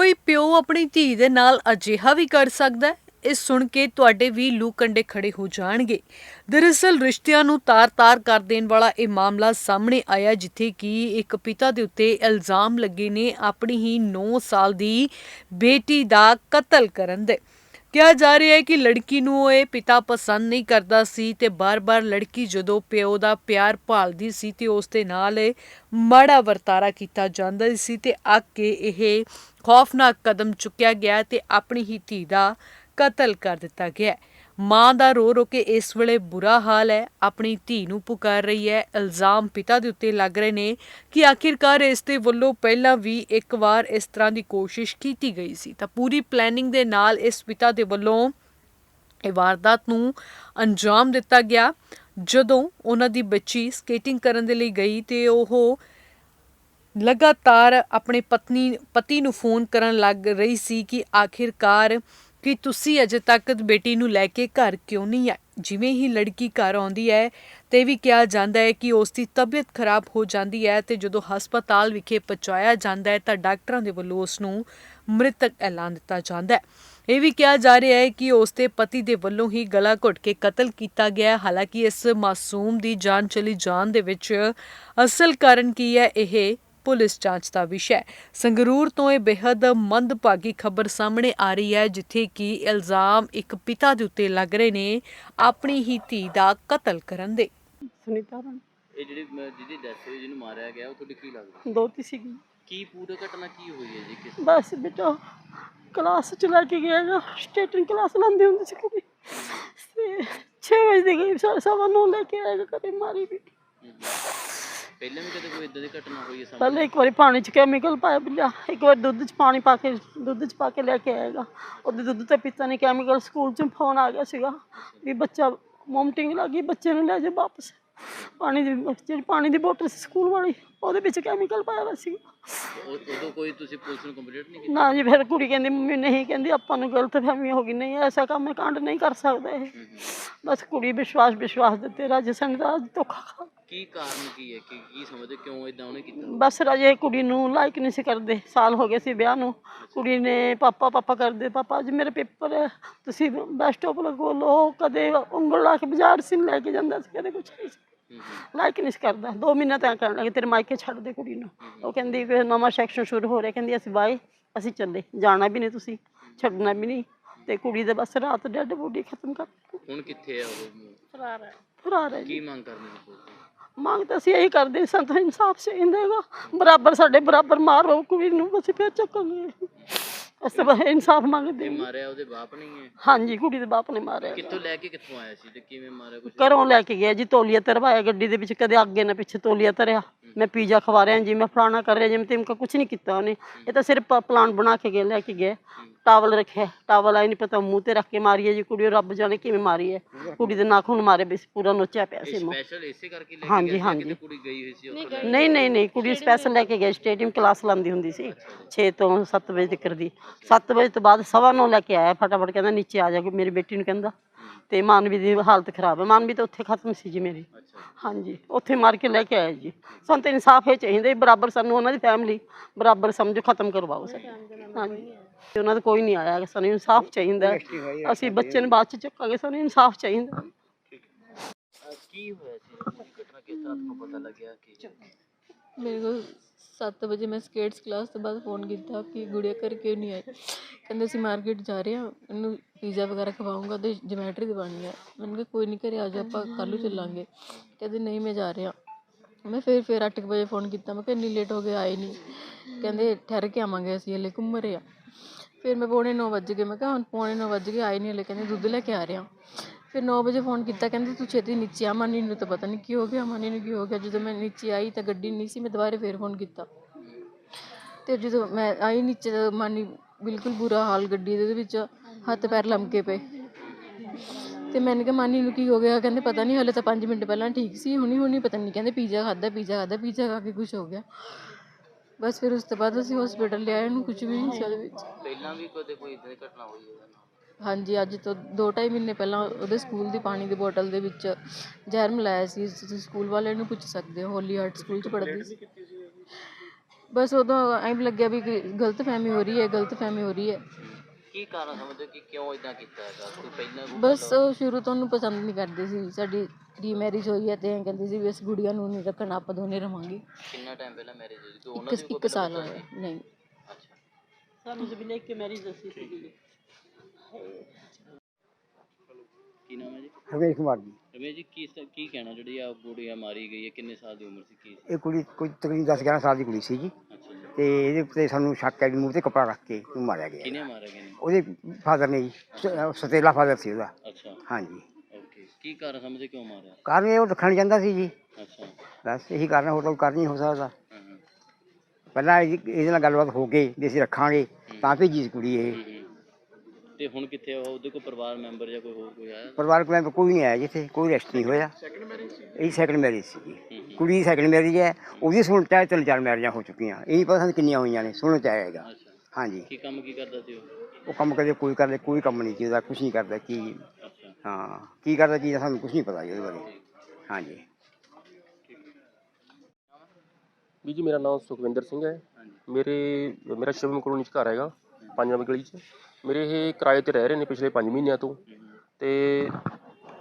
ਕੋਈ ਪਿਓ ਆਪਣੀ ਧੀ ਦੇ ਨਾਲ ਅਜਿਹਾ ਵੀ ਕਰ ਸਕਦਾ ਹੈ? ਇਹ ਸੁਣ ਕੇ ਤੁਹਾਡੇ ਵੀ ਲੂ ਕੰਡੇ ਖੜੇ ਹੋ ਜਾਣਗੇ। ਦਰਅਸਲ ਰਿਸ਼ਤਿਆਂ ਨੂੰ ਤਾਰ-ਤਾਰ ਕਰ ਦੇਣ ਵਾਲਾ ਇਹ ਮਾਮਲਾ ਸਾਹਮਣੇ ਆਇਆ, ਜਿੱਥੇ ਕਿ ਇੱਕ ਪਿਤਾ ਦੇ ਉੱਤੇ ਇਲਜ਼ਾਮ ਲੱਗੇ ਨੇ ਆਪਣੀ ਹੀ 9 ਸਾਲ ਦੀ ਬੇਟੀ ਦਾ ਕਤਲ ਕਰਨ ਦੇ। ਕਿਹਾ ਜਾ ਰਿਹਾ ਹੈ ਕਿ ਲੜਕੀ ਨੂੰ ਇਹ ਪਿਤਾ ਪਸੰਦ ਨਹੀਂ ਕਰਦਾ ਸੀ ਤੇ ਬਾਰ-ਬਾਰ ਲੜਕੀ ਜਦੋਂ ਪਿਓ ਦਾ ਪਿਆਰ ਭਾਲਦੀ ਸੀ ਤੇ ਉਸ ਦੇ ਨਾਲ ਮਾੜਾ ਵਰਤਾਰਾ ਕੀਤਾ ਜਾਂਦਾ ਸੀ ਤੇ ਅੱਕ ਕੇ ਇਹ ਖੌਫਨਾਕ ਕਦਮ ਚੁੱਕਿਆ ਗਿਆ ਤੇ ਆਪਣੀ ਹੀ ਧੀ ਦਾ ਕਤਲ ਕਰ ਦਿੱਤਾ ਗਿਆ ਮਾਂ ਦਾ ਰੋ ਰੋ ਕੇ ਇਸ ਵੇਲੇ ਬੁਰਾ ਹਾਲ ਹੈ, ਆਪਣੀ ਧੀ ਨੂੰ ਪੁਕਾਰ ਰਹੀ ਹੈ। ਇਲਜ਼ਾਮ ਪਿਤਾ ਦੇ ਉੱਤੇ ਲੱਗ ਰਹੇ ਨੇ ਕਿ ਆਖਿਰਕਾਰ ਇਸ ਦੇ ਵੱਲੋਂ ਪਹਿਲਾਂ ਵੀ ਇੱਕ ਵਾਰ ਇਸ ਤਰ੍ਹਾਂ ਦੀ ਕੋਸ਼ਿਸ਼ ਕੀਤੀ ਗਈ ਸੀ। ਤਾਂ ਪੂਰੀ ਪਲੈਨਿੰਗ ਦੇ ਨਾਲ ਇਸ ਪਿਤਾ ਦੇ ਵੱਲੋਂ ਇਹ ਵਾਰਦਾਤ ਨੂੰ ਅੰਜਾਮ ਦਿੱਤਾ ਗਿਆ। ਜਦੋਂ ਉਹਨਾਂ ਦੀ ਬੱਚੀ ਸਕੇਟਿੰਗ ਕਰਨ ਦੇ ਲਈ ਗਈ ਤੇ ਉਹ ਲਗਾਤਾਰ ਆਪਣੇ ਪਤਨੀ, ਪਤੀ ਨੂੰ ਫੋਨ ਕਰਨ ਲੱਗ ਰਹੀ ਸੀ ਕਿ ਆਖਿਰਕਾਰ ਕਿ ਤੁਸੀਂ ਅਜੇ ਤੱਕ ਬੇਟੀ ਨੂੰ ਲੈ ਕੇ ਘਰ ਕਿਉਂ ਨਹੀਂ ਆਏ? ਜਿਵੇਂ ਹੀ ਲੜਕੀ ਘਰ ਆਉਂਦੀ ਹੈ, ਤੇ ਵੀ ਕਿਹਾ ਜਾਂਦਾ ਹੈ ਕਿ ਉਸ ਦੀ ਤਬੀਅਤ ਖਰਾਬ ਹੋ ਜਾਂਦੀ ਹੈ ਤੇ ਜਦੋਂ ਹਸਪਤਾਲ ਵਿਖੇ ਪਹੁੰਚਾਇਆ ਜਾਂਦਾ ਹੈ, ਤਾਂ ਡਾਕਟਰਾਂ ਦੇ ਵੱਲੋਂ ਉਸ ਨੂੰ ਮ੍ਰਿਤਕ ਐਲਾਨ ਦਿੱਤਾ ਜਾਂਦਾ ਹੈ। ਇਹ ਵੀ ਕਿਹਾ ਜਾ ਰਿਹਾ ਹੈ ਕਿ ਉਸ ਦੇ ਪਤੀ ਦੇ ਵੱਲੋਂ ਹੀ ਗਲਾ ਘੁੱਟ ਕੇ ਕਤਲ ਕੀਤਾ ਗਿਆ ਹਾਲਾਂਕਿ ਇਸ ਮਾਸੂਮ ਦੀ ਜਾਨ ਚਲੀ ਜਾਣ ਦੇ ਵਿੱਚ ਅਸਲ ਕਾਰਨ ਕੀ ਹੈ, ਇਹ ਪੁਲਿਸ ਜਾਂਚ ਦਾ ਵਿਸ਼ਾ ਹੈ। ਸੰਗਰੂਰ ਤੋਂ ਇਹ ਬੇहद ਮੰਦਭਾਗੀ ਖਬਰ ਸਾਹਮਣੇ ਆ ਰਹੀ ਹੈ ਜਿੱਥੇ ਕਿ ਇਲਜ਼ਾਮ ਇੱਕ ਪਿਤਾ ਦੇ ਉੱਤੇ ਲੱਗ ਰਹੇ ਨੇ ਆਪਣੀ ਹੀ ਧੀ ਦਾ ਕਤਲ ਕਰਨ ਦੇ। ਸੁਨੀਤਾ ਰਾਣੀ। ਇਹ ਜਿਹੜੀ ਮ- ਜਿਹਦੀ ਡੈਥ ਹੋਈ ਜਿਹਨੂੰ ਮਾਰਿਆ ਗਿਆ ਉਹ ਤੁਹਾਡੀ ਕੀ ਲੱਗਦਾ ਦੋਤੀ ਸੀਗੀ। ਕੀ ਪੂਰੀ ਘਟਨਾ ਕੀ ਹੋਈ ਹੈ ਜੀ? ਕਿਸ ਬਸ ਬੇਟਾ ਕਲਾਸ ਚ ਲੈ ਕੇ ਗਿਆ ਗਾ ਸਟੇਟਿੰਗ ਕਲਾਸ ਲਾਉਂਦੀ ਹੁੰਦੀ ਸੀ ਕੁੜੀ। ਤੇ 6 ਵਜੇ ਦੀ ਗਈ ਸਵਾ ਨੂੰ ਲੈ ਕੇ ਆਏਗਾ ਕਦੇ ਮਾਰੀ ਵੀ ਹਮ ਹਮ। ਪਹਿਲਾਂ ਵੀ ਕਦੇ ਕੋਈ ਇਦਾਂ ਦੀ ਘਟਨਾ ਹੋਈ ਹੈ ਸਾਹਮਣੇ? ਪਹਿਲੇ ਇੱਕ ਵਾਰੀ ਪਾਣੀ ਚ ਕੈਮੀਕਲ ਪਾਇਆ ਬਿੱਲਾ ਇੱਕ ਵਾਰ ਦੁੱਧ ਚ ਪਾਣੀ ਪਾ ਕੇ, ਦੁੱਧ ਚ ਪਾ ਕੇ ਲੈ ਕੇ ਆਏਗਾ। ਉਹਦੇ ਦੁੱਧ ਤੇ ਪਿੱਤਾ ਨੇ ਕੈਮੀਕਲ ਸਕੂਲ ਚ ਫੋਨ ਆ ਗਿਆ ਸੀਗਾ ਵੀ ਬੱਚਾ ਮੋਮਟਿੰਗ ਲੱਗੀ ਬੱਚੇ ਨੂੰ ਲੈ ਜਾ ਵਾਪਸ। ਪਾਣੀ ਦੀ ਜਿਹੜੀ ਪਾਣੀ ਦੀ ਬੋਤਲ ਸੀ ਸਕੂਲ ਵਾਲੀ ਉਹਦੇ ਵਿੱਚ ਕੈਮੀਕਲ ਪਾਇਆ ਹੋਇਆ ਸੀ ਉਹ- ਉਦੋਂ ਕੋਈ ਤੁਸੀਂ ਪੁਲਿਸ ਨੂੰ ਕੰਪਲੀਟ ਨਹੀਂ ਕੀਤੀ? ਨਾ ਜੀ ਫਿਰ ਕੁੜੀ ਕਹਿੰਦੀ ਮੰਮੀ ਨਹੀਂ ਕਹਿੰਦੀ ਆਪਾਂ ਨੂੰ ਗਲਤ ਫਹਿਮੀ ਹੋ ਗਈ। ਨਹੀਂ ਐਸਾ ਕੰਮ ਮੈਂ ਕਾਂਡ ਨਹੀਂ ਕਰ ਸਕਦਾ ਇਹ। ਹਮ ਹਮ। ਬਸ ਕੁੜੀ ਵਿਸ਼ਵਾਸ ਵਿਸ਼ਵਾਸ ਦੇ ਤੇ ਰਾਜੇ ਸਨ ਦਾ ਅੱਜ ਧੋਖਾ ਖਾ ਕੀ ਕਾਰਨ ਕੀ ਹੈ? ਕਿ ਕੀ ਸਮਝਦੇ ਕਿਉਂ ਇਦਾਂ ਉਹਨੇ ਕੀਤਾ? ਬਸ ਰਾਜੇ ਕੁੜੀ ਨੂੰ ਲਾਇਕ ਨਹੀਂ ਸੀ ਕਰਦੇ। ਸਾਲ ਹੋ ਗਏ ਸੀ ਵਿਆਹ ਨੂੰ। ਕੁੜੀ ਨੇ ਪਾਪਾ ਪਾਪਾ ਕਰਦੇ ਪਾਪਾ ਅੱਜ ਮੇਰੇ ਪੇਪਰ ਹੈ। ਤੁਸੀਂ ਬੱਸ ਸਟਾਪ ਲਗੋ ਲੋ ਕਦੇ ਉਂਗਲ ਲਾ ਕੇ ਬਾਜ਼ਾਰ ਸੀ ਲੈ ਕੇ ਜਾਂਦਾ ਸੀ ਕਦੇ ਕੁਛ ਨਹੀਂ ਸੀ। ਲਾਇਕ ਨਹੀਂ ਕਰਦਾ। ਦੋ ਮਹੀਨੇ ਤਾਂ ਕਰਨ ਲੱਗੇ ਤੇਰੇ ਮਾਇਕੇ ਛੱਡ ਦੇ ਕੁੜੀ ਨੂੰ। ਉਹ ਕਹਿੰਦੀ ਕਿ ਨਵਾਂ ਸੈਕਸ਼ਨ ਸ਼ੁਰੂ ਹੋ ਰਿਹਾ। ਕਹਿੰਦੀ ਅਸੀਂ ਬਾਏ ਅਸੀਂ ਚੱਲੇ। ਜਾਣਾ ਵੀ ਨਹੀਂ ਤੁਸੀਂ ਛੱਡਣਾ ਵੀ ਨਹੀਂ। ਤੇ ਕੁੜੀ ਦੇ ਬਸ ਰਾਤ ਡੈਡ ਬੋਡੀ ਖਤਮ ਕਰ ਹੁਣ ਕਿੱਥੇ ਆ ਉਹ ਫਰਾਰ ਹੈ। ਫਰਾਰ ਹੈ ਕੀ ਮੰਗ ਕਰਨੀ? ਮੰਗ ਤਾਂ ਅਸੀਂ ਇਹੀ ਕਰਦੇ ਸੰਤ ਇਨਸਾਫ ਚਾਹੀਦਾਗਾ ਬਰਾਬਰ ਸਾਡੇ ਬਰਾਬਰ ਮਾਰੋ ਕੁੜੀ ਨੂੰ ਅਸੀਂ ਫਿਰ ਚੱਕਾਂਗੇ। ਅਸੀਂ ਬਸ ਇਨਸਾਫ ਮੰਗਦੇ ਹਾਂ। ਮਾਰਿਆ ਉਹਦੇ ਬਾਪ ਨਹੀਂ ਹੈ? ਹਾਂਜੀ ਕੁੜੀ ਦੇ ਬਾਪ ਨੇ ਮਾਰਿਆ। ਕਿੱਥੋਂ ਲੈ ਕੇ ਕਿੱਥੋਂ ਆਇਆ ਸੀ ਤੇ ਕਿਵੇਂ ਮਾਰਿਆ ਕੁਝ ਘਰੋਂ ਲੈ ਕੇ ਗਿਆ ਜੀ ਤੋਲੀਆ ਤਰਵਾਇਆ ਗੱਡੀ ਦੇ ਵਿੱਚ ਕਦੇ ਅੱਗੇ ਨਾ ਪਿੱਛੇ ਤੋਲੀਆ ਤਰਿਆ। ਮੈਂ ਪੀਜ਼ਾ ਖਵਾ ਰਿਹਾ ਜੀ ਮੈਂ ਫਲਾਣਾ ਕਰ ਰਿਹਾ ਜਿਵੇਂ ਤਿਮਕਾ ਕੁਝ ਨਹੀਂ ਕੀਤਾ ਉਹਨੇ। ਇਹ ਤਾਂ ਸਿਰਫ ਪਲਾਨ ਬਣਾ ਕੇ ਗਏ ਲੈ ਕੇ ਗਏ। ਟਾਵਲ ਰੱਖਿਆ। ਟਾਵਲ ਆਈ ਨਹੀਂ ਪਤਾ ਮੂੰਹ ਤੇ ਰੱਖ ਕੇ ਮਾਰੀ ਹੈ ਜੀ ਕੁੜੀ ਉਹ ਰੱਬ ਜਾਣੇ ਕਿਵੇਂ ਮਾਰੀ ਹੈ ਕੁੜੀ ਦੇ ਨਾਖੂਨ ਮਾਰੇ ਵੀ ਸੀ, ਪੂਰਾ ਨੋਚਿਆ ਪਿਆ ਸੀ ਮੂੰਹ। ਸਪੈਸ਼ਲ ਇਸੇ ਕਰਕੇ ਲੈ ਕੇ ਹਾਂਜੀ, ਸੀ ਹਾਂਜੀ। ਕਿਤੇ ਕੁੜੀ ਗਈ ਹੋਈ ਸੀ ਉੱਥੇ? ਨਹੀਂ ਨਹੀਂ ਨਹੀਂ ਕੁੜੀ ਸਪੈਸ਼ਲ ਲੈ ਕੇ ਗਏ ਸਟੇਡੀਅਮ ਕਲਾਸ ਲਾਉਂਦੀ ਹੁੰਦੀ ਸੀ। 6 ਤੋਂ 7 ਵਜੇ ਤੱਕ ਦੀ। 7 ਵਜੇ ਤੋਂ ਬਾਅਦ ਸਵਾ ਨੂੰ ਲੈ ਕੇ ਆਇਆ ਫਟਾਫਟ ਕਹਿੰਦਾ ਨੀਚੇ ਆ ਜਾ ਕੇ ਮੇਰੀ ਬੇਟੀ ਨੂੰ ਕਹਿੰਦਾ। ਤੇ ਮਾਨਵੀ ਦੀ ਹਾਲਤ ਖਰਾਬ ਹੈ। ਮਾਨਵੀ ਤਾਂ ਉੱਥੇ ਖਤਮ ਸੀ ਜੀ ਮੇਰੀ। ਹਾਂਜੀ ਉੱਥੇ ਮਾਰ ਕੇ ਲੈ ਕੇ ਆਇਆ ਜੀ। ਸਾਨੂੰ ਤਾਂ ਇਨਸਾਫ ਇਹ ਚਾਹੀਦਾ ਜੀ, ਬਰਾਬਰ ਸਾਨੂੰ ਉਹਨਾਂ ਦੀ ਫੈਮਿਲੀ ਬਰਾਬਰ ਸਮਝੋ ਖਤਮ ਕਰਵਾਓ ਸਰ ਹਾਂਜੀ। ਤੇ ਉਹਨਾਂ ਦਾ ਕੋਈ ਨਹੀਂ ਆਇਆ ਸਾਨੂੰ ਇਨਸਾਫ ਚਾਹੀਦਾ। ਅਸੀਂ ਬੱਚੇ ਨੂੰ ਬਾਅਦ ਚ ਚੱਕਾਂਗੇ ਸਾਨੂੰ ਇਨਸਾਫ ਚਾਹੀਦਾ ਅਹ ਕੀ ਹੋਇਆ ਸੀ? ਪੂਰੀ ਘਟਨਾ ਕਿਸ ਤਰ੍ਹਾਂ ਤੁਹਾਨੂੰ ਪਤਾ ਲੱਗਿਆ ਕਿ ਮੇਰੇ ਕੋਲ 7 ਵਜੇ ਮੈਂ ਸਕੇਟਸ ਕਲਾਸ ਤੋਂ ਬਾਅਦ ਫੋਨ ਕੀਤਾ ਕਿ ਗੁੜੀਆ ਘਰ ਕਿਉਂ ਨਹੀਂ ਆਈ? ਕਹਿੰਦੇ ਅਸੀਂ ਮਾਰਕੀਟ ਜਾ ਰਹੇ ਹਾਂ ਇਹਨੂੰ ਪੀਜ਼ਾ ਵਗੈਰਾ ਖਵਾਉਂਗਾ ਤੇ ਜਮੈਟਰੀ ਦਿਵਾਉਣੀ ਹੈ। ਮੈਨੂੰ ਕਿਹਾ ਕੋਈ ਨਹੀਂ ਘਰੇ ਆ ਜਾ ਆਪਾਂ ਕੱਲ੍ਹ ਨੂੰ ਚੱਲਾਂਗੇ। ਕਹਿੰਦੇ ਨਹੀਂ ਮੈਂ ਜਾ ਰਿਹਾ। ਮੈਂ ਫਿਰ ਫਿਰ ਅੱਠ ਕੁ ਵਜੇ ਫੋਨ ਕੀਤਾ, ਮੈਂ ਕਿਹਾ ਇੰਨੀ ਲੇਟ ਹੋ ਗਏ, ਆਏ ਨਹੀਂ ਕਹਿੰਦੇ ਠਹਿਰ ਕੇ ਆਵਾਂਗੇ ਅਸੀਂ, ਹਲੇ ਘੁੰਮ ਰਹੇ ਹਾਂ ਫਿਰ ਮੈਂ ਪੌਣੇ ਨੌ ਵੱਜ ਗਏ, ਮੈਂ ਕਿਹਾ ਹੁਣ ਪੌਣੇ ਨੌ ਵੱਜ ਗਏ, ਆਏ ਨਹੀਂ ਹਲੇ, ਕਹਿੰਦੇ ਦੁੱਧ ਲੈ ਕੇ ਆ ਰਿਹਾ ਫਿਰ ਨੌ ਵਜੇ ਫੋਨ ਕੀਤਾ, ਕਹਿੰਦੇ ਤੂੰ ਛੇਤੀ ਨੀਚੇ ਆ, ਮਾਨੀ ਨੂੰ ਤਾਂ ਪਤਾ ਨਹੀਂ ਕੀ ਹੋ ਗਿਆ, ਮਾਨੀ ਨੂੰ ਕੀ ਹੋ ਗਿਆ, ਜਦੋਂ ਮੈਂ ਨੀਚੇ ਆਈ ਤਾਂ ਗੱਡੀ ਨਹੀਂ ਸੀ, ਮੈਂ ਦੁਬਾਰਾ ਫਿਰ ਫੋਨ ਕੀਤਾ। ਤੇ ਜਦੋਂ ਮੈਂ ਆਈ ਨੀਚੇ ਤਾਂ ਮਾਨੀ ਬਿਲਕੁਲ ਬੁਰਾ ਹਾਲ, ਗੱਡੀ ਦੇ ਵਿੱਚ ਹੱਥ ਪੈਰ ਲਮਕੇ ਪਏ। ਤੇ ਮੈंने ਕਿਹਾ ਮਾਨੀ ਨੂੰ ਕੀ ਹੋ ਗਿਆ? ਕਹਿੰਦੇ ਪਤਾ ਨਹੀਂ ਹਲੇ ਤਾਂ 5 ਮਿੰਟ ਪਹਿਲਾਂ ਠੀਕ ਸੀ ਹੁਣੀ ਹੁਣੀ ਪਤਾ ਨਹੀਂ ਕਹਿੰਦੇ ਪੀਜ਼ਾ ਖਾਦਾ ਪੀਜ਼ਾ ਖਾਦਾ ਪੀਜ਼ਾ ਖਾ ਕੇ ਕੁਝ ਹੋ ਗਿਆ। ਬਸ ਫਿਰ ਉਸ ਤੋਂ ਬਾਅਦ ਅਸੀਂ ਹਸਪੀਟਲ ਲਿਆਏ ਉਹਨੂੰ ਕੁਝ ਵੀ ਨਹੀਂ ਸੀ ਉਹਦੇ ਵਿੱਚ। ਪਹਿਲਾਂ ਵੀ ਕਦੇ ਕੋਈ ਇਦਾਂ ਦੀ ਘਟਨਾ ਹੋਈ ਹੈ ਉਹਦੇ ਨਾਲ? ਹਾਂਜੀ ਅੱਜ ਤੋਂ 2.5 ਮਹੀਨੇ ਪਹਿਲਾਂ ਉਹਦੇ ਸਕੂਲ ਦੀ ਪਾਣੀ ਦੀ ਬੋਤਲ ਦੇ ਵਿੱਚ ਜ਼ਹਿਰ ਮਿਲਾਇਆ ਸੀ। ਤੁਸੀਂ ਸਕੂਲ ਵਾਲਿਆਂ ਨੂੰ ਪੁੱਛ ਸਕਦੇ ਹੋ ਹੋਲੀ ਹਾਰਟ ਸਕੂਲ 'ਚ ਪੜ੍ਹਦੀ ਸੀ। ਬਸ ਉਦੋਂ ਐਂ ਲੱਗਿਆ ਵੀ ਗਲਤ ਫਹਿਮੀ ਹੋ ਰਹੀ ਹੈ ਗਲਤ ਫਹਿਮੀ ਹੋ ਰਹੀ ਹੈ। ਕੀ ਕਾਰਨ ਸਮਝਦੇ ਹੋ ਕਿ ਕਿਉਂ ਇਦਾਂ ਕੀਤਾ ਹੈਗਾ? ਕੋਈ ਪਹਿਲਾਂ ਕੋਈ ਬਸ ਉਹ ਸ਼ੁਰੂ ਤੋਂ ਉਹਨੂੰ ਪਸੰਦ ਨਹੀਂ ਕਰਦੇ ਸੀ। ਸਾਡੀ ਰੀ ਮੈਰਿਜ ਹੋਈ ਹੈ ਤੇ ਐਂ ਕਹਿੰਦੇ ਸੀ ਵੀ ਇਸ ਗੁੜੀਆ ਨੂੰ ਨਹੀਂ ਰੱਖਣਾ ਆਪਾਂ ਦੋਨੇ ਰਵਾਂਗੇ। ਕਿੰਨਾ ਟਾਈਮ ਪਹਿਲਾਂ ਮੈਰਿਜ ਹੋਈ? ਸੀ ਤੇ ਉਹਨਾਂ ਇੱਕ ਦੀ ਕੋਈ ਇੱਕ ਸਾਲ ਹੋਇਆ। ਨਹੀਂ। ਅੱਛਾ। ਸਾਨੂੰ ਜਬ ਲੈ ਕੇ ਮੈਰਿਜ ਦੱਸੀ ਸੀ ਕੀ ਨਾਮ ਹੈ। ਜੀ ਰਮੇਸ਼ ਕੁਮਾਰ ਜੀ। ਰਮੇਸ਼ ਜੀ ਕੀ ਸ- ਕੀ ਕਹਿਣਾ? ਜਿਹੜੀ ਆ ਗੁੜੀਆ ਮਾਰੀ ਗਈ ਹੈ ਕਿੰਨੇ ਸਾਲ ਦੀ ਉਮਰ ਸੀ ਕੀ ਸੀ? ਇਹ ਕੁੜੀ ਕੋਈ ਤਕਰੀਬਨ 10 11 ਸਾਲ ਦੀ ਕੁੜੀ ਸੀ ਜੀ। ਅੱਛਾ ਜੀ। ਤੇ ਇਹਦੇ ਉੱਤੇ ਸਾਨੂੰ ਸ਼ੱਕ ਹੈ ਵੀ ਮੂੰਹ ਤੇ ਕੱਪੜਾ ਰੱਖ ਕੇ ਉਹਨੂੰ ਮਾਰਿਆ ਗਿਆ। ਕਿਹਨੇ ਮਾਰਿਆ ਗਿਆ ਉਹਦੇ ਫਾਦਰ ਨੇ ਜੀ ਸ- ਸਤੇਲਾ ਫਾਦਰ ਸੀ ਉਹਦਾ। ਅੱਛਾ। ਹਾਂਜੀ। ਓਕੇ। ਕੀ ਕਾਰਨ ਸਮਝਦੇ ਕਿਉਂ ਮਾਰਿਆ? ਕਾਰਨ ਇਹ ਉਹ ਰੱਖਣ ਜਾਂਦਾ ਸੀ ਜੀ। ਅੱਛਾ। ਬਸ ਇਹੀ ਕਾਰਨ ਹੋਰ ਤਾਂ ਕੋਈ ਕਾਰਨ ਨਹੀਂ ਹੋ ਸਕਦਾ। ਹਾਂ ਹਾਂ। ਪਹਿਲਾਂ ਇਹਦੀ- ਇਹਦੇ ਨਾਲ ਗੱਲਬਾਤ ਹੋ ਗਈ ਵੀ ਅਸੀਂ ਰੱਖਾਂਗੇ ਤਾਂ ਭੇਜੀ ਸੀ ਕੁੜੀ ਇਹ। ਤੇ ਹੁਣ ਕਿੱਥੇ ਆ? ਉਹ? ਉਹਦੇ ਕੋਈ ਪਰਿਵਾਰ ਮੈਂਬਰ ਜਾਂ ਕੋਈ ਹੋਰ ਕੋਈ ਆਇਆ? ਪਰਿਵਾਰਕ ਮੈਂਬਰ ਕੋਈ ਨਹੀਂ ਆਇਆ ਜਿੱਥੇ ਕੋਈ ਰੈਸਟ ਨਹੀਂ ਹੋਇਆ। ਇਹ ਸੈਕੰਡ ਮੈਰਿਜ ਸੀ। ਕੁੜੀ ਦੀ ਸੈਕੰਡ ਮੈਰਿਜ ਹੈ ਉਹਦੀ ਸੁਣ ਚਾਹੇ ਤਿੰਨ ਚਾਰ ਮੈਰਿਜਾਂ ਹੋ ਚੁੱਕੀਆਂ। ਇਹ ਨਹੀਂ ਪਤਾ ਸਾਨੂੰ ਕਿੰਨੀਆਂ ਹੋਈਆਂ ਨੇ ਸੁਣਨ ਚ ਆਏਗਾ ਅੱਛਾ। ਹਾਂਜੀ। ਕੀ ਕੰਮ ਕੀ ਕਰਦਾ ਸੀ ਉਹ? ਉਹ ਕੰਮ ਕਦੇ ਕੋਈ ਕਰਦੇ ਕੋਈ ਕੰਮ ਨਹੀਂ ਜਿਹਦਾ ਕੁਝ ਨਹੀਂ ਕਰਦਾ ਕੀ ਅੱਛਾ। ਹਾਂ ਕੀ ਕਰਦਾ ਕੀ ਸਾਨੂੰ ਕੁਝ ਨਹੀਂ ਪਤਾ ਜੀ ਉਹਦੇ ਬਾਰੇ। ਹਾਂਜੀ। ਵੀ ਜੀ ਮੇਰਾ ਨਾਮ ਸੁਖਵਿੰਦਰ ਸਿੰਘ ਹੈ। ਮੇਰੇ ਮੇਰਾ ਸ਼ਿਵਮ ਕਲੋਨੀ 'ਚ ਘਰ ਹੈਗਾ ਪੰਜ ਨੰਬਰ ਗਲੀ 'ਚ। ਮੇਰੇ ਇਹ ਕਿਰਾਏ ਤੇ ਰਹਿ ਰਹੇ ਨੇ ਪਿਛਲੇ 5 ਮਹੀਨਿਆਂ ਤੋਂ। ਤੇ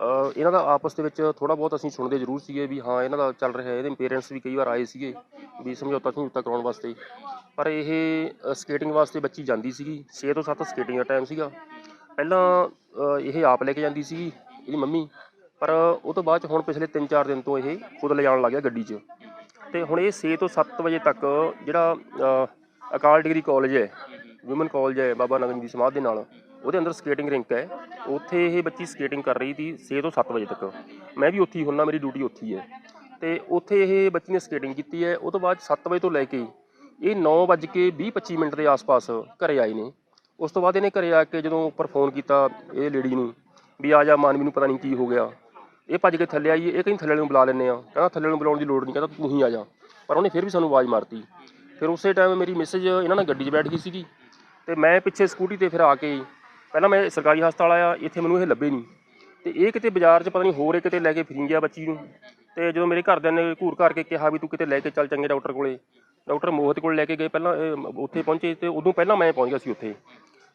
ਅ, ਇਹਨਾਂ ਦਾ ਆਪਸ ਦੇ ਵਿੱਚ ਥੋੜਾ ਬਹੁਤ ਅਸੀਂ ਸੁਣਦੇ ਜ਼ਰੂਰ ਸੀਗੇ ਵੀ ਹਾਂ ਇਹਨਾਂ ਦਾ ਚੱਲ ਰਿਹਾ ਹੈ ਇਹਦੇ ਪੇਰੈਂਟਸ ਵੀ ਕਈ ਵਾਰ ਆਏ ਸੀਗੇ ਵੀ ਸਮਝੌਤਾ ਸਮਝੌਤਾ ਕਰਾਉਣ ਵਾਸਤੇ। ਪਰ ਇਹ ਸਕੇਟਿੰਗ ਵਾਸਤੇ ਬੱਚੀ ਜਾਂਦੀ ਸੀਗੀ 6 ਤੋਂ 7 ਸਕੇਟਿੰਗ ਦਾ ਟਾਈਮ ਸੀਗਾ। ਪਹਿਲਾਂ ਅ, ਇਹ ਆਪ ਲੈ ਕੇ ਜਾਂਦੀ ਸੀਗੀ ਇਹਦੀ ਮੰਮੀ। ਪਰ ਉਹ ਤੋਂ ਬਾਅਦ ਚ ਹੁਣ ਪਿਛਲੇ 3-4 ਦਿਨ ਤੋਂ ਇਹ ਖੁਦ ਲਿਜਾਣ ਲੱਗ ਗਿਆ ਗੱਡੀ 'ਚ। ਤੇ ਹੁਣ ਇਹ 6 ਤੋਂ 7 ਵਜੇ ਤੱਕ ਜਿਹੜਾ ਅ, ਅਕਾਲ ਡਿਗਰੀ ਕਾਲਜ ਹੈ ਔਮਨ ਕਾਲਜ ਹੈ ਬਾਬਾ ਨਗਨ ਦੀ ਸਮਾਧ ਦੇ ਨਾਲ। ਉਹਦੇ ਅੰਦਰ ਸਕੇਟਿੰਗ ਰਿੰਕ ਹੈ। ਉੱਥੇ ਇਹ ਬੱਚੀ ਸਕੇਟਿੰਗ ਕਰ ਰਹੀ ਸੀ 6 ਤੋਂ 7 ਵਜੇ ਤੱਕ। ਮੈਂ ਵੀ ਉੱਥੇ ਹੀ ਹੁੰਨਾ ਮੇਰੀ ਡਿਊਟੀ ਉੱਥੇ ਹੀ ਹੈ। ਤੇ ਉੱਥੇ ਇਹ ਬੱਚੀ ਨੇ ਸਕੇਟਿੰਗ ਕੀਤੀ ਹੈ। ਉਹ ਤੋਂ ਬਾਅਦ 7 ਵਜੇ ਤੋਂ ਲੈ ਕੇ ਇਹ 9:20-25 ਮਿੰਟ ਦੇ ਆਸ-ਪਾਸ ਘਰੇ ਆਏ ਨੇ। ਉਸ ਤੋਂ ਬਾਅਦ ਇਹਨੇ ਘਰੇ ਆ ਕੇ ਜਦੋਂ ਉੱਪਰ ਫੋਨ ਕੀਤਾ ਇਹ ਲੇਡੀ ਨੂੰ ਵੀ ਆ ਜਾ, ਮਾਨਵੀ ਨੂੰ ਪਤਾ ਨਹੀਂ ਕੀ ਹੋ ਗਿਆ। ਇਹ ਭੱਜ ਕੇ ਥੱਲੇ ਆਈ, ਇਹ ਕਹਿੰਦੀ, ਥੱਲੇ ਨੂੰ ਬੁਲਾ ਲੈਂਦੇ ਆ ਕਹਿੰਦਾ, ਥੱਲੇ ਨੂੰ ਬੁਲਾਉਣ ਦੀ ਲੋੜ ਨਹੀਂ। ਕਹਿੰਦਾ, ਤੂੰ ਹੀ ਆ ਜਾ। ਪਰ ਉਹਨੇ ਫਿਰ ਵੀ ਸਾਨੂੰ ਆਵਾਜ਼ ਮਾਰਤੀ। ਫਿਰ ਉਸੇ ਟਾਈਮ ਮੇਰੀ ਮੈਸੇਜ ਇਹਨਾਂ ਨਾਲ ਗੱਡੀ 'ਚ ਬੈਠ ਗਈ ਸੀਗੀ। ਤੇ ਮੈਂ ਪਿੱਛੇ ਸਕੂਟੀ ਤੇ ਫਿਰ ਆ ਕੇ ਪਹਿਲਾਂ ਮੈਂ ਸਰਕਾਰੀ ਹਸਪਤਾਲ ਆਇਆ, ਇੱਥੇ ਮੈਨੂੰ ਇਹ ਲੱਭੇ ਨਹੀਂ। ਤੇ ਇਹ ਕਿਤੇ ਬਾਜ਼ਾਰ 'ਚ ਪਤਾ ਨਹੀਂ ਹੋਰ ਇਹ ਕਿਤੇ ਲੈ ਕੇ ਫਿਰੀ ਗਿਆ ਬੱਚੀ ਨੂੰ। ਤੇ ਜਦੋਂ ਮੇਰੇ ਘਰਦਿਆਂ ਨੇ ਘੂਰ ਕਰਕੇ ਕਿਹਾ ਵੀ ਤੂੰ ਕਿਤੇ ਲੈ ਕੇ ਚੱਲ ਚੰਗੇ ਡਾਕਟਰ ਕੋਲੇ, ਡਾਕਟਰ ਮੋਹਿਤ ਕੋਲ ਲੈ ਕੇ ਗਏ ਪਹਿਲਾਂ, ਇਹ ਉੱਥੇ ਪਹੁੰਚੇ ਤੇ ਉਦੋਂ ਪਹਿਲਾਂ ਮੈਂ ਪਹੁੰਚ ਗਿਆ ਸੀ ਉੱਥੇ।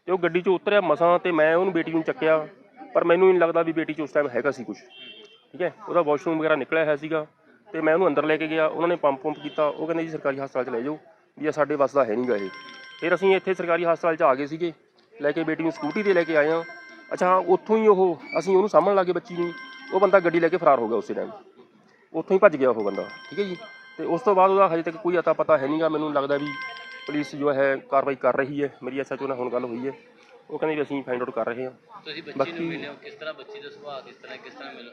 ਤੇ ਉਹ ਗੱਡੀ 'ਚੋਂ ਉਤਰਿਆ ਮਸਾਂ ਤੇ ਮੈਂ ਉਹਨੂੰ ਬੇਟੀ ਨੂੰ ਚੱਕਿਆ, ਪਰ ਮੈਨੂੰ ਨਹੀਂ ਲੱਗਦਾ ਵੀ ਬੇਟੀ 'ਚ ਉਸ ਟਾਈਮ ਹੈਗਾ ਸੀ ਕੁਝ ਠੀਕ ਹੈ? ਉਹਦਾ ਵਾਸ਼ਰੂਮ ਵਗੈਰਾ ਨਿਕਲਿਆ ਹੋਇਆ ਸੀਗਾ ਤੇ ਮੈਂ ਉਹਨੂੰ ਅੰਦਰ ਲੈ ਕੇ ਗਿਆ, ਉਹਨਾਂ ਨੇ ਪੰਪ ਪੰਪ ਕੀਤਾ, ਉਹ ਕਹਿੰਦੇ ਜੀ ਸਰਕਾਰੀ ਹਸਪਤਾਲ 'ਚ ਲੈ ਜਾਓ, ਵੀ ਇਹ ਸਾਡੇ ਵੱਸ ਦਾ ਹੈ ਨਹੀਂਗਾ ਇਹ। ਫਿਰ ਅਸੀਂ ਇੱਥੇ ਸਰਕਾਰੀ ਹਸਪਤਾਲ 'ਚ ਆ ਗਏ ਸੀਗੇ ਲੈ ਕੇ ਬੇਟੀ ਨੂੰ ਸਕੂਟੀ ਤੇ ਲੈ ਕੇ ਆਏ ਹਾਂ। ਅੱਛਾ ਹਾਂ, ਉੱਥੋਂ ਹੀ ਉਹ ਅਸੀਂ ਉਹਨੂੰ ਸਾਹਮਣ ਲੱਗੇ ਬੱਚੀ ਨੂੰ ਉਹ ਬੰਦਾ ਗੱਡੀ ਲੈ ਕੇ ਫਰਾਰ ਹੋ ਗਿਆ ਉਸੇ ਟਾਈਮ ਉੱਥੋਂ ਹੀ ਭੱਜ ਗਿਆ ਉਹ ਬੰਦਾ ਠੀਕ ਹੈ ਜੀ? ਤੇ ਉਸ ਤੋਂ ਬਾਅਦ ਉਹਦਾ ਹਜੇ ਤੱਕ ਕੋਈ ਅਤਾ ਪਤਾ ਹੈ ਨਹੀਂਗਾ ਮੈਨੂੰ ਲੱਗਦਾ ਵੀ ਪੁਲਿਸ ਜੋ ਹੈ ਕਾਰਵਾਈ ਕਰ ਰਹੀ ਹੈ। ਮੇਰੀ ਐਸਐਚਓ ਨਾਲ ਹੁਣ ਗੱਲ ਹੋਈ ਹੈ। ਉਹ ਕਹਿੰਦੇ ਵੀ ਅਸੀਂ ਫਾਈਂਡ ਆਊਟ ਕਰ ਰਹੇ ਹਾਂ। ਤੁਸੀਂ ਬੱਚੀ ਬਾਕੀ- ਨੂੰ ਮਿਲੇ ਹੋ ਕਿਸ ਤਰ੍ਹਾਂ ਬੱਚੀ ਦਾ ਸੁਭਾਅ ਕਿਸ ਤਰ੍ਹਾਂ ਕਿਸ ਤਰ੍ਹਾਂ ਮਿਲੇ?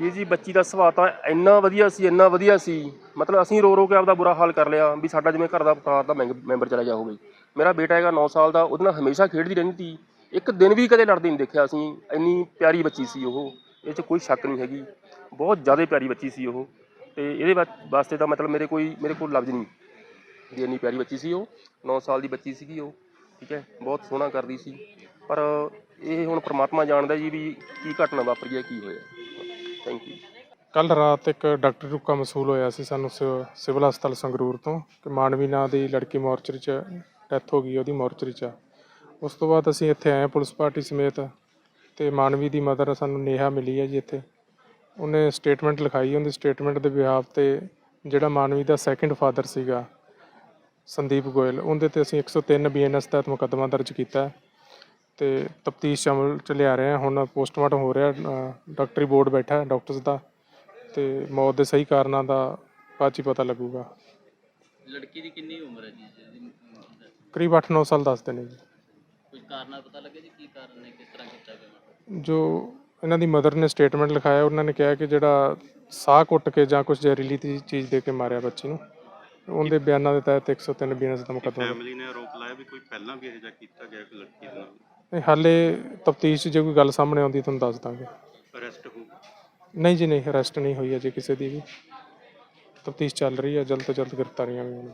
ਵੀਰ ਜੀ ਬੱਚੀ ਦਾ ਸੁਭਾਅ ਤਾਂ ਇੰਨਾ ਵਧੀਆ ਸੀ ਇੰਨਾ ਵਧੀਆ ਸੀ। ਮਤਲਬ ਅਸੀਂ ਰੋ ਰੋ ਕੇ ਆਪਦਾ ਬੁਰਾ ਹਾਲ ਕਰ ਲਿਆ ਵੀ ਸਾਡਾ ਜਿਵੇਂ ਘਰ ਦਾ ਪਰਿਵਾਰ ਦਾ ਮੈਂਬ- ਮੈਂਬਰ ਚਲਾ ਗਿਆ ਹੋਵੇ। ਮੇਰਾ ਬੇਟਾ ਹੈਗਾ 9 ਸਾਲ ਦਾ ਉਹਦੇ ਨਾਲ ਹਮੇਸ਼ਾ ਖੇਡਦੀ ਰਹਿੰਦੀ ਸੀ। ਇੱਕ ਦਿਨ ਵੀ ਕਦੇ ਲੜਦੀ ਨਹੀਂ ਦੇਖਿਆ ਅਸੀਂ। ਇੰਨੀ ਪਿਆਰੀ ਬੱਚੀ ਸੀ ਉਹ। ਇਹ 'ਚ ਕੋਈ ਸ਼ੱਕ ਨਹੀਂ ਹੈਗੀ। ਬਹੁਤ ਜ਼ਿਆਦਾ ਪਿਆਰੀ ਬੱਚੀ ਸੀ ਉਹ। ਤੇ ਇਹਦੇ ਵਾ- ਵਾਸਤੇ ਤਾਂ ਮਤਲਬ ਮੇਰੇ ਕੋਈ ਮੇਰੇ ਕੋਲ ਲਫ਼ਜ਼ ਨਹੀਂ। ਵੀ ਇੰਨੀ ਪਿਆਰੀ ਬੱਚੀ ਸੀ ਉਹ। 9 ਸਾਲ ਦੀ ਬੱਚੀ ਸੀਗੀ ਉਹ। ਠੀਕ ਹੈ, ਬਹੁਤ ਸੋਹਣਾ ਕਰਦੀ ਸੀ। ਪਰ ਇਹ ਹੁਣ ਪ੍ਰਮਾਤਮਾ ਜਾਣਦਾ ਜੀ ਵੀ ਕੀ ਘਟਨਾ ਵਾਪਰੀ ਹੈ, ਕੀ ਹੋਇਆ। ਥੈਂਕ ਯੂ ਕੱਲ ਰਾਤ ਇੱਕ ਡਾਕਟਰ ਰੁਕਾ ਮਸੂਲ ਹੋਇਆ ਸੀ ਸਾਨੂੰ ਸਿਵ- ਸਿਵਲ ਹਸਪਤਾਲ ਸੰਗਰੂਰ ਤੋਂ ਕਿ ਮਾਨਵੀ ਨਾਂ ਦੀ ਲੜਕੀ ਮੋਰਚਰੀ 'ਚ ਡੈਥ ਹੋ ਗਈ, ਉਹਦੀ ਮੋਰਚਰੀ 'ਚ ਉਸ ਤੋਂ ਬਾਅਦ ਅਸੀਂ ਇੱਥੇ ਆਏ ਪੁਲਿਸ ਪਾਰਟੀ ਸਮੇਤ ਤੇ ਮਾਨਵੀ ਦੀ ਮਦਰ ਸਾਨੂੰ ਨੇਹਾ ਮਿਲੀ ਹੈ ਜੀ ਇੱਥੇ। ਉਹਨੇ ਸਟੇਟਮੈਂਟ ਲਿਖਾਈ, ਉਹਦੀ ਸਟੇਟਮੈਂਟ ਦੇ ਬਿਹਾਫ ਤੇ ਜਿਹੜਾ ਮਾਨਵੀ ਦਾ ਸੈਕੰਡ ਫਾਦਰ ਸੀਗਾ ਸੰਦੀਪ ਗੋਇਲ ਉਹਦੇ ਤੇ ਅਸੀਂ 103 ਬੀਐਨਐਸ ਤਹਿਤ ਮੁਕੱਦਮਾ ਦਰਜ ਕੀਤਾ ਹੈ ਤੇ ਤਫਤੀਸ਼ ਅਮਲ ਚ ਲਿਆ ਰਹੇ ਹਾਂ। ਹੁਣ ਪੋਸਟਮਾਰਟਮ ਹੋ ਰਿਹਾ ਅ, ਡਾਕਟਰੀ ਬੋਰਡ ਬੈਠਾ ਹੈ ਡਾਕਟਰਸ ਦਾ ਤੇ ਮੌਤ ਦੇ ਸਹੀ ਕਾਰਨਾਂ ਦਾ ਬਾਅਦ 'ਚ ਹੀ ਪਤਾ ਲੱਗੂਗਾ। ਲੜਕੀ ਦੀ ਕਿੰਨੀ ਉਮਰ ਹੈ ਜੀ ਜਿਹਦੀ ਕਰੀਬ 8-9 ਸਾਲ ਦੱਸਦੇ ਨੇ ਜੀ। ਕੁਝ ਕਾਰਨ ਪਤਾ ਲੱਗਿਆ ਜੀ ਕੀ ਕਾਰਨ ਨੇ ਕਿਸ ਤਰ੍ਹਾਂ ਕੀਤਾ ਗਿਆ? ਜੋ ਇਹਨਾਂ ਦੀ ਮਦਰ ਨੇ ਸਟੇਟਮੈਂਟ ਲਿਖਾਇਆ ਉਹਨਾਂ ਨੇ ਕਿਹਾ ਕਿ ਜਿਹੜਾ ਸਾਹ ਘੁੱਟ ਕੇ ਜਾਂ ਕੁਝ ਜ਼ਹਿਰੀਲੀ ਤੀ- ਚੀਜ਼ ਦੇ ਕੇ ਮਾਰਿਆ ਬੱਚੀ ਨੂੰ। ਉਹਦੇ ਬਿਆਨਾਂ ਦੇ ਤਹਿਤ 103 ਬੀਐਨਐਸ ਦਾ ਮੁਕੱਦਮਾ ਫੈਮਿਲੀ ਨੇ ਆਰੋਪ ਲਾਇਆ ਵੀ ਕੋਈ ਪਹਿਲਾਂ ਵੀ ਇਹੋ ਜਿਹਾ ਕੀਤਾ ਗਿਆ ਇੱਕ ਲੜਕੀ ਦੇ ਨਾਲ? ਨਹੀਂ ਹਾਲੇ ਤਫਤੀਸ਼ ਜੇ ਕੋਈ ਗੱਲ ਸਾਹਮਣੇ ਆਉਂਦੀ ਤੁਹਾਨੂੰ ਦੱਸ ਦਾਂਗੇ। ਅਰੈਸਟ ਹੋ ਨਹੀਂ ਜੀ ਨਹੀਂ ਅਰੈਸਟ ਨਹੀਂ ਹੋਈ ਅਜੇ ਕਿਸੇ ਦੀ ਵੀ। ਤਫਤੀਸ਼ ਚੱਲ ਰਹੀ ਹੈ ਜਲਦ ਤੋਂ ਜਲਦ ਗ੍ਰਿਫਤਾਰੀਆਂ ਵੀ ਹੋਣ